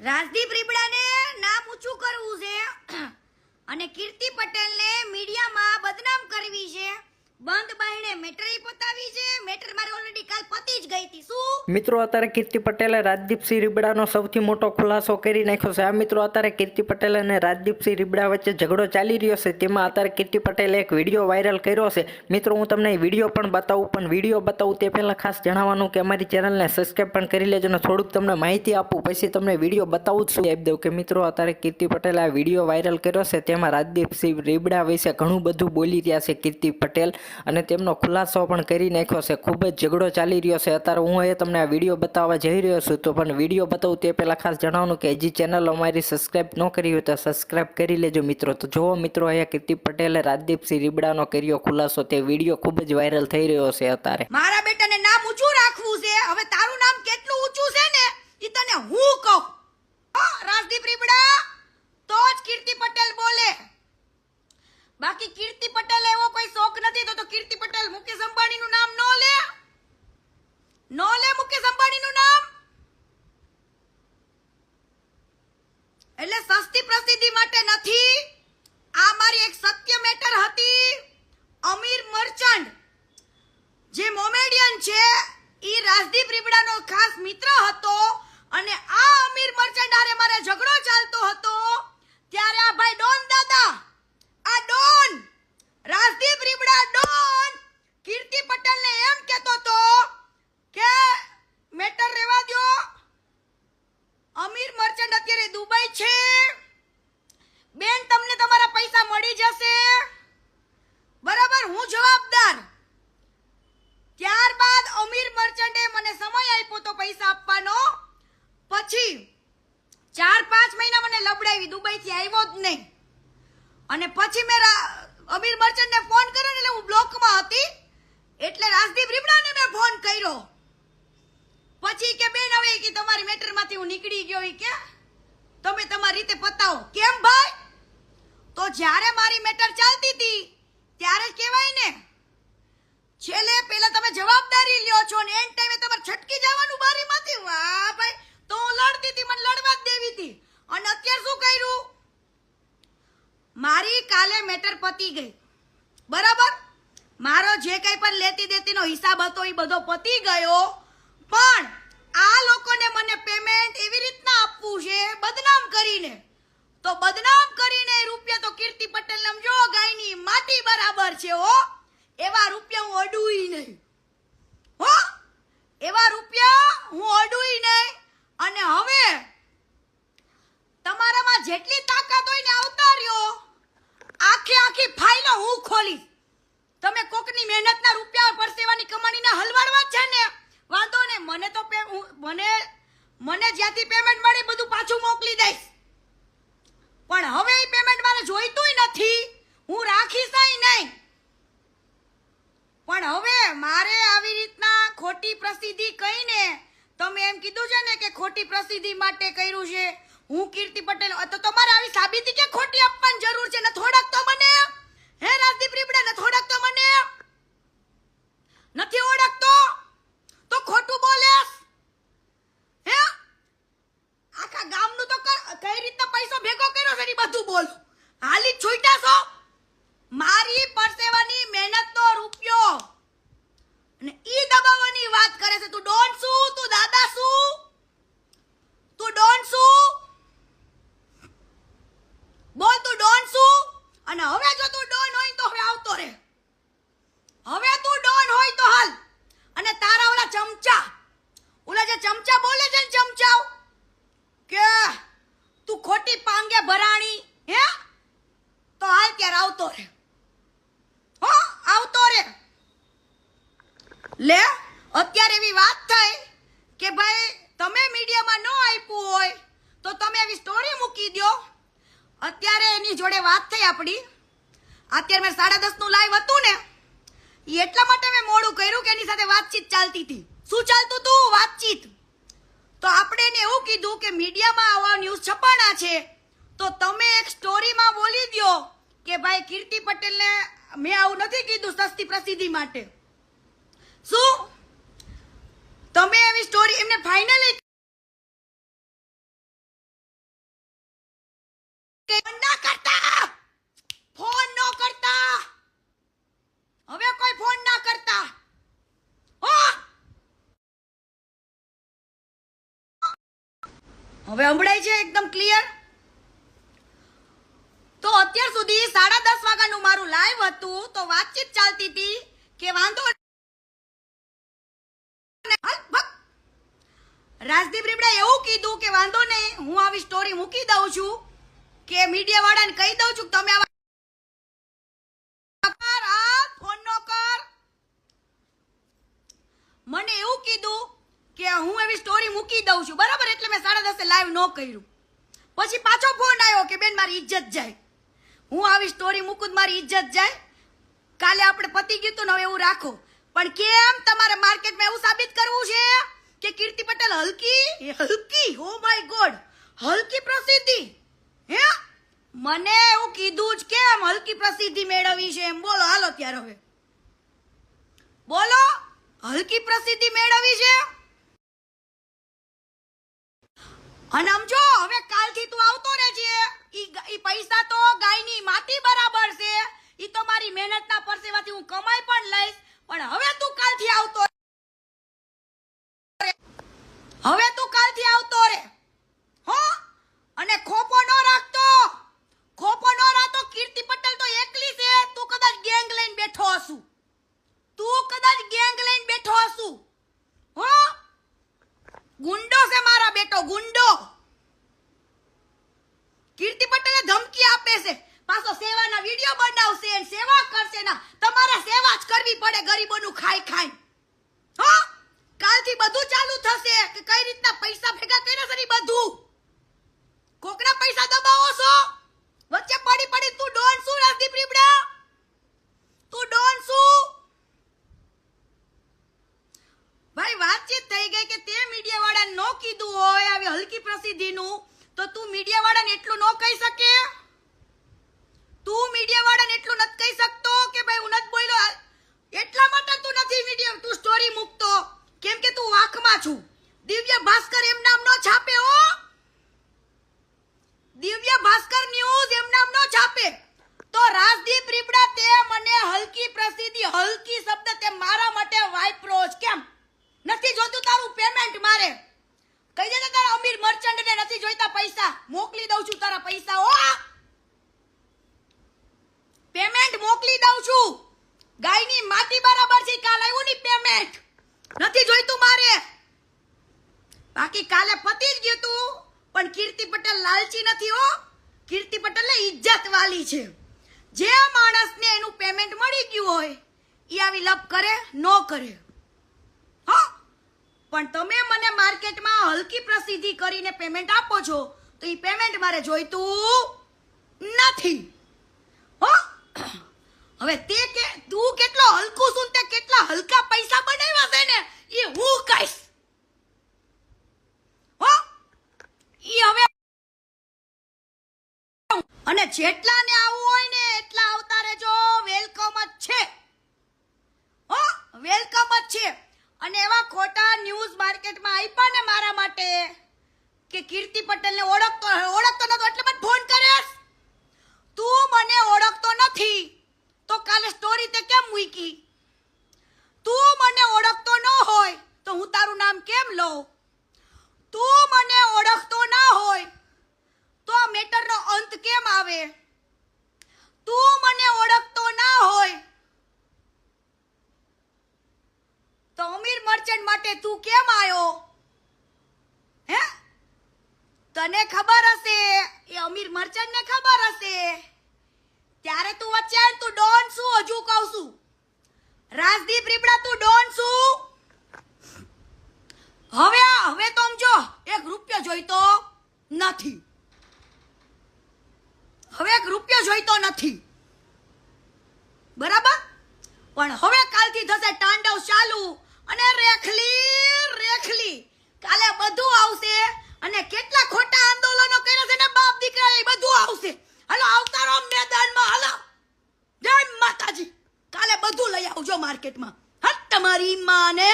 રાજદીપ રીબડાને નામ ઊંચું કરવું છે. અને કીર્તિ પટેલને મીડિયામાં બદનામ કરવી છે. મિત્રો, અત્યારે કીર્તિ પટેલે રાજદીપસિંહ રીબડાનો સૌથી મોટો ખુલાસો કરી નાખ્યો છે. આ મિત્રો, અત્યારે કીર્તિ પટેલ અને રાજદીપસિંહ રીબડા વચ્ચે ઝઘડો ચાલી રહ્યો છે. તેમાં અત્યારે કીર્તિ પટેલે એક વીડિયો વાયરલ કર્યો છે. મિત્રો, હું તમને વીડિયો પણ બતાવું, પણ વીડિયો બતાવું તે પહેલાં ખાસ જણાવવાનું કે અમારી ચેનલને સબસ્ક્રાઈબ પણ કરી લેજો અને થોડુંક તમને માહિતી આપું. પછી તમને વીડિયો બતાવું જ છું. આપી દઉં કે, મિત્રો, અત્યારે કીર્તિ પટેલે આ વીડિયો વાયરલ કર્યો છે. તેમાં રાજદીપસિંહ રીબડા વિશે ઘણું બધું બોલી રહ્યા છે કીર્તિ પટેલ. અને તેમનો ખુલાસો પણ કરી નાખ્યો છે. ખૂબ જ ઝઘડો ચાલી રહ્યો છે. અત્યારે હું એ તમને આ વીડિયો બતાવવા જઈ રહ્યો છું, તો પણ વીડિયો બતાવું તે પહેલાં ખાસ જણાવવાનું કે હજી ચેનલ અમારી સબસ્ક્રાઇબ ન કરી હોય તો સબસ્ક્રાઇબ કરી લેજો મિત્રો. તો જુઓ મિત્રો, અહીંયા કીર્તિ પટેલે રાજદીપસિંહ રીબડાનો કર્યો ખુલાસો. તે વીડિયો ખૂબ જ વાયરલ થઈ રહ્યો છે અત્યારે. મારા બેટાને નામ ઊંચું રાખવું છે. હવે તારું નામ કેટલું ઊંચું છે ને ઈ તને હું કહું હા, રાજદીપ રીબડા તો જ કીર્તિ પટેલ બોલે બાકી કીર્તિ પટેલ એવો કોઈ શોખ નથી તો તો કીર્તિ પટેલ મુકેશ અંબાણીનું નામ નો લે નો લે મુકેશ અંબાણીનું નામ એટલે સસ્તી પ્રસિદ્ધિ માટે નથી આ મારી એક સત્ય મેટર હતી અમીર મર્ચન્ટ જે મોમેડિયન છે ઈ રાજદીપ રીબડાનો ખાસ મિત્ર હતો અને આ અમીર મર્ચન્ટ હારે મારે ઝઘડો ચાલતો હતો ત્યારે આ ભાઈ ડોન દાદા આ ડોન રાજદીપ રીબડા ડોન કીર્તિ પટેલને એમ કહેતો તો કે મેટર રેવા દ્યો અમીર મર્ચન્ટ અત્યારે દુબઈ છે બેન તમને તમારા પૈસા મળી જશે બરાબર હું જવાબદાર ત્યારબાદ અમીર મર્ચન્ટે મને સમય આપ્યો તો પૈસા આપવાનો પછી ચાર પાંચ મહિના મને લબડાવી દુબઈ થી આવ્યો જ નહીં. અને પછી મેં અમીર મર્ચન્ટને ફોન કર્યો એટલે હું બ્લોકમાં હતી. એટલે રાજદીપ રીબડાને મેં ફોન કર્યો. પછી કે, બેન, હવે કે તમારી મેટરમાંથી હું નીકળી ગયો ઈ કે, તમે તમારી રીતે પતાવો. કેમ ભાઈ? તો જ્યારે મારી મેટર ચાલતી હતી, ત્યારે કહેવાય ને, છેલ્લે પહેલા તમે જવાબદારી લ્યો છો ને એન ટાઈમે તમારે છટકી જવાનું બારીમાંથી. વાહ ભાઈ તો હું લડતી હતી મને લડવા જ દેવી હતી અને અત્યારે શું કર્યું મારી મેટર પતી ગઈ. બરાબર? મારો જે કંઈ પણ લેતી દેતીનો હિસાબ હતો એ બધો પતી ગયો. પણ આ લોકોને મને પેમેન્ટ એવી રીતના આપવું છે, બદનામ કરીને. તો બદનામ કરીને રૂપિયા તો કીર્તિ પટેલ સમજો ગાયની માટી બરાબર છે, હો. એવા રૂપિયા હું અડુઈ નહીં. હો? એવા રૂપિયા હું અડુઈ નહીં. અને હવે તમારામાં જેટલી તાકાત હોય ને આવતા રહ્યો આખી આખી ફાઇલો હું ખોલીશ. તમે કોકની મહેનતના રૂપિયા પરસેવાની કમાણીના હલવાડવા છે ને. વાંધો ને, મને તો પે- મને મને જ્યાંથી પેમેન્ટ મળે બધું પાછું મોકલી દઈશ. પણ હવે એ પેમેન્ટ મારે જોઈતુંય નથી. હું રાખીશ નહીં. પણ હવે મારે આવી રીતના ખોટી પ્રસિદ્ધિ કહીને, તમે એમ કીધું છે ને કે ખોટી પ્રસિદ્ધિ માટે કર્યું છે હું કીર્તિ પટેલ તો તમારે આવી સાબિતી કે ખોટી આપવાની જરૂર છે? ને થોડાક તો મને. હે, રાજદીપ રીબડા, ને થોડાક તો મને. નથી ઓળખતો? તો ખોટું બોલેસ હે? આખા ગામનું તો કઈ રીતના પૈસો ભેગો કર્યો છે બધું બોલ. હાલી છૂટ્યા છો મારી પરસેવાની મહેનતનો રૂપિયો અને ઈ દબાવવાની વાત કરે છે તું ડોન શું તું દાદા શું તું ડોન શું બોલ તું ડોન શું અને હવે જો તું ડોન હોય તો હવે આવતો રે હવે તું ડોન હોય તો હાલ અને તારા ઓલા ચમચા ઓલા જે ચમચા બોલે છે ને ચમચાઓ કે તું ખોટી પાંગે ભરાણી હે તો હાલ ત્યારે આવતો રે હો આવતો રે લે, અત્યારે એવી વાત થઈ કે ભાઈ, તમે મીડિયામાં ન આપ્યું હોય તો તમે એવી સ્ટોરી મૂકી દો અત્યારે એની જોડે વાત થઈ આપણી. અત્યારે મેં સાડા દસનું લાઈવ હતું ને એ એટલા માટે મેં મોડું કર્યું કે એની સાથે વાતચીત ચાલતી હતી. શું ચાલતું હતું વાતચીત. તો આપણે એને એવું કીધું કે મીડિયામાં આવા ન્યૂઝ છપાણા છે, તો તમે એક સ્ટોરીમાં બોલી દ્યો કે ભાઈ, કીર્તિ પટેલને મેં આવું નથી કીધું સસ્તી પ્રસિદ્ધિ માટે. હવે કોઈ છે એકદમ ક્લિયર તો અત્યાર સુધી સાડા દસ વાગ્યા નું મારું લાઈવ હતું, તો વાતચીત ચાલતી હતી કે વાંધો રાજદીપ રીબડા એવું કીધું કે વાંધો નહીં, હું આવી સ્ટોરી મૂકી દઉં છું કે મીડિયા વાળાને કહી દઉં છું તમે આવા મને એવું કીધું કે હું એવી સ્ટોરી મૂકી દઉં છું, બરાબર? એટલે મેં સાડા દસે લાઈવ ન કર્યું. પછી પાછો ફોન આવ્યો કે બેન, મારી ઇજ્જત જાય. હું આવી સ્ટોરી મૂકું મારી ઇજ્જત જાય. કાલે આપણે પતી ગયું હતું ને હવે એવું રાખો. પણ કેમ તમારે માર્કેટમાં એવું સાબિત કરવું છે? કે કીર્તિ પટેલ હલકી? હલકી ઓ માય ગોડ હલકી પ્રસિદ્ધિ. હે? મને એવું કીધું જ કેમ હલકી પ્રસિદ્ધિ મેળવી છે એમ? બોલો હાલો ત્યારે હવે. બોલો હલકી પ્રસિદ્ધિ મેળવી છે? અને સમજો હવે કાલથી તું આવતો રહેજે. ઈ ઈ પૈસા તો ગાયની માટી બરાબર છે. ઈ તો મારી મહેનતના પરસેવાથી હું કમાઈ પણ લઈશ. પણ હવે તું કાલથી આવતો. હવે તું કાલથી આવતો રે. હો? અને ખોપો ન રાખતો. ખોપો ન રાખતો, કીર્તિ પટેલ તો એકલી છે. તું કદાચ ગેંગ લઈને બેઠો હશું. તું કદાચ ગેંગ લઈને બેઠો હશું. હો? ગુંડો છે મારા બેટો, ગુંડો. કીર્તિ પટેલે ધમકી આપે છે. પાછો સેવાના વીડિયો બનાવશે સેવા કરશે ના. તમારે સેવા જ કરવી પડે ગરીબોનું ખાઈ ખાઈ હો કાલથી બધું ચાલુ થશે કે કઈ રીતના પૈસા ભેગા કર્યા છે ને ઈ બધું કોકના પૈસા દબાવો છો વચ્ચે પડી પડી તું ડોન શું રાજદીપ રીબડા તું ડોન શું ભાઈ વાતચીત થઈ ગઈ કે તે મીડિયા વાળાને નો કીધું હોય આવી હલકી પ્રસિદ્ધિનું તો તું મીડિયા વાળાને એટલું ન કહી શકે? તું મીડિયા વાળાને એટલું નથી કહી શકતો કે ભાઈ હું નથી બોલ્યો? એટલા માટે તું નથી મીડિયા તું સ્ટોરી મૂકતો. કેમ કે તું વાંકમાં છું. દિવ્ય ભાસ્કર એમ નામ નો છાપે હો. દિવ્ય ભાસ્કર ન્યૂઝ એમ નામ નો છાપે. તો રાજદીપ રીબડા તે મને હલકી પ્રસિદ્ધિ, હલકી શબ્દ તે મારા માટે વાપરો કેમ? નથી જોતું તારું પેમેન્ટ મારે? કહી દે તારા અમીર મર્ચન્ટ ને નથી જોઈતા પૈસા? મોકલી દઉં છું તારા પૈસા, હો! પેમેન્ટ મોકલી દઉં છું. ગાયની માટી બરાબર છે, કાલ આવ્યું ની પેમેન્ટ નથી જોઈતું મારે. બાકી કાલે પતી જ ગયું તું, પણ કીર્તિ પટેલ લાલચી નથી, હો! કીર્તિ પટેલ ને ઇજ્જત વાલી છે. જે માણસને એનું પેમેન્ટ મળી ગયું હોય એ આવી લપ કરે, નો કરે. પણ તમે મને માર્કેટમાં હલકી પ્રસિદ્ધિ કરીને પેમેન્ટ આપો છો, તો એ પેમેન્ટ મારે જોઈતું નથી. હો? હવે તે કે, તું કેટલો હલકું છું તે કેટલા હલકા પૈસા બનાવ્યા છે ને એ હું કહીશ. હો? એ હવે અને જેટલા ને આવું હોય ને એટલા આવતા રહેજો વેલકમ જ છે. હો? વેલકમ જ છે. અને એવા ખોટા ન્યૂઝ માર્કેટમાં આપ્યા ને મારા માટે કે કીર્તિ પટેલને ઓળખતો ઓળખતો નતો, એટલે મને ફોન કરેસ તું મને ઓળખતો નથી, તો કાલે સ્ટોરી તે કેમ મૂકી? તું મને ઓળખતો ન હોય, તો હું તારું નામ કેમ લઉં? તું મને ઓળખતો ના હોય, તો આ મેટરનો અંત કેમ આવે? તું મને ઓળખતો ના હોય તો અમીર મર્ચન્ટ માટે તું કેમ આવ્યો હે? તને ખબર હશે? એ અમીર મર્ચન્ટ ને ખબર હશે? ત્યારે તું વચ્ચે તું ડોન શું હજુ કહું છું? રાજદીપ રીપડા, તું ડોન શું હવે હવે તો જો, એક રૂપિયો જોઈતો નથી. હવે એક રૂપિયો જોઈતો નથી. બરાબર? પણ હવે કાલથી થશે તાંડવ ચાલુ. અને રેખલી રેખલી, કાલે બધું આવશે અને કેટલા ખોટા આંદોલનો કર્યા છે ને બાપ દીકરા, એ બધું આવશે. હલો, આવતારો મેદાનમાં, હલો. જય માતાજી. કાલે બધું લઈ આવજો માર્કેટમાં. હા તમારી માને